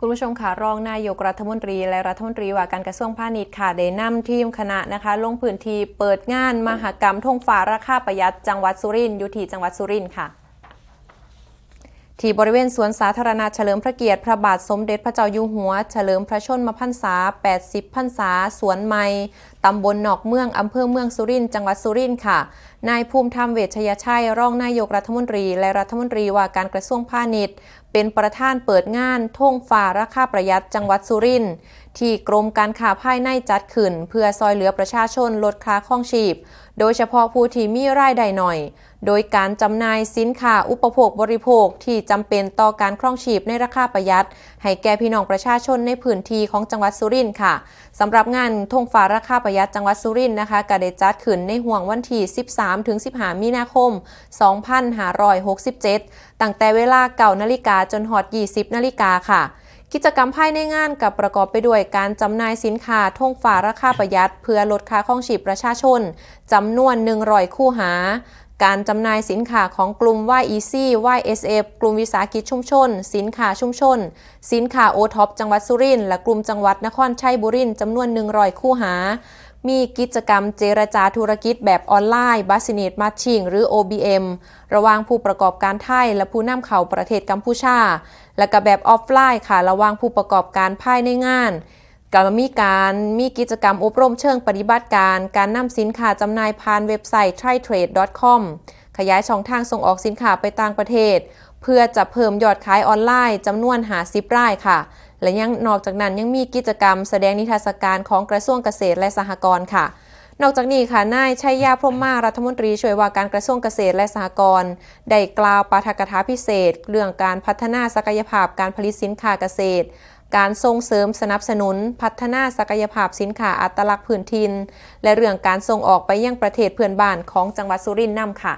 คุณผู้ชมค่ะรองนายกรัฐมนตรีและรัฐมนตรีว่าการกระทรวงพาณิชย์ค่ะได้นำทีมคณะนะคะ ลงพื้นที่เปิดงานมหกรรมทงฟ้าราคาประหยัดจังหวัดสุรินทร์อยู่ที่จังหวัดสุรินทร์ค่ะ ที่บริเวณสวนสาธารณะเฉลิมพระเกียรติพระบาทสมเด็จพระเจ้าอยู่หัว เฉลิมพระชนมพรรษา 80 พรรษา สวนไม้ตำบลหนอกเมืองอำเภอเมืองสุรินทร์จังหวัดสุรินทร์ค่ะ นายภูมิธรรมเวชยชัย รองนายกรัฐมนตรี และรัฐมนตรีว่าการกระทรวงพาณิชย์ เป็นประธานเปิดงานท่งฟ้าราคาประหยัดจังหวัดสุรินทร์ที่กรมการค้าภายในจัดขึ้น เพื่อซอยเหลือประชาชนลดค่าครองชีพ โดยเฉพาะผู้ที่มีรายได้หน่อย โดยการจำหน่ายสินค้าอุปโภคบริโภคที่จำเป็นต่อการครองชีพในราคาประหยัด ให้แก่พี่น้องประชาชนในพื้นที่ของจังหวัดสุรินทร์ค่ะสำหรับงานธงฟ้าราคาประหยัดจังหวัดสุรินทร์นะคะก็ได้จัดขึ้นในห่วงวันที่ 13ถึง15 มีนาคม 2567 ตั้งแต่เวลาเก่านาฬิกาจนหอด 20 นาฬิกาค่ะ กิจกรรมภายในงานกับประกอบไปด้วยการจำหน่ายสินค้าท่งฟ้าราคาประหยัด เพื่อลดค่าครองชีพประชาชนจำนวน 100 คู่หาการจำหน่ายสินค้าของกลุ่ม YEC YSF กลุ่มวิสาหกิจชุมชน สินค้าชุมชน สินค้าโอท็อปจังหวัดสุรินทร์และกลุ่มจังหวัดนครชัยบุรีจำนวน 100 คู่หา มีกิจกรรมเจรจาธุรกิจแบบออนไลน์บัสเนตมาชิงหรือ OBM ระหว่างผู้ประกอบการไทย และผู้นำเข้าประเทศกัมพูชา และก็แบบออฟไลน์ค่ะ ระหว่างผู้ประกอบการภายในงานก็มีการมีกิจกรรมอบรมเชิงปฏิบัติการ การนำสินค้าจำหน่ายผ่านเว็บไซต์ t r i t r a d e c o m ขยายช่องทางส่งออกสินค้าไปต่างประเทศ เพื่อจะเพิ่มยอดขายออนไลน์จำนวนหาซิปรายค่ะ และยังนอกจากนั้นยังมีกิจกรรมแสดงนิทรรศการของกระทรวงเกษตรและสหกรณ์ค่ะนอกจากนี้ค่ะ นายชัยยาพรหมมารัฐมนตรีช่วยว่าการกระทรวงเกษตรและสหกรณ์ได้กล่าวปาฐกถาพิเศษ เรื่องการพัฒนาศักยภาพการผลิตสินค้าเกษตร การส่งเสริมสนับสนุน พัฒนาศักยภาพสินค้าอัตลักษณ์พื้นถิ่นและเรื่องการส่งออกไปยังประเทศเพื่อนบ้านของจังหวัดสุรินทร์นำค่ะ